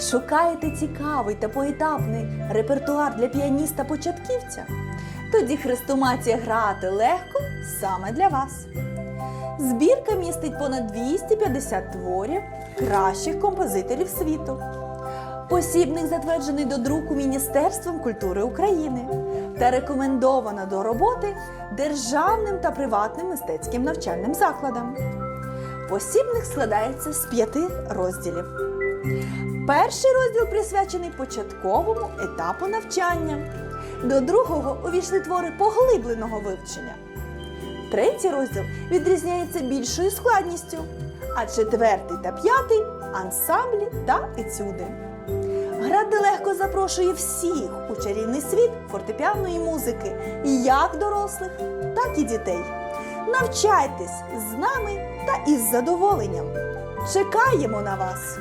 Шукаєте цікавий та поетапний репертуар для піаніста-початківця? Тоді хрестоматія грати легко саме для вас. Збірка містить понад 250 творів кращих композиторів світу. Посібник затверджений до друку Міністерством культури України та рекомендовано до роботи державним та приватним мистецьким навчальним закладам. Посібник складається з п'яти розділів. Перший розділ присвячений початковому етапу навчання. До другого увійшли твори поглибленого вивчення. Третій розділ відрізняється більшою складністю, а четвертий та п'ятий ансамблі та етюди. Грати легко запрошує всіх у чарівний світ фортепіаної музики, як дорослих, так і дітей. Навчайтесь з нами та із задоволенням. Чекаємо на вас!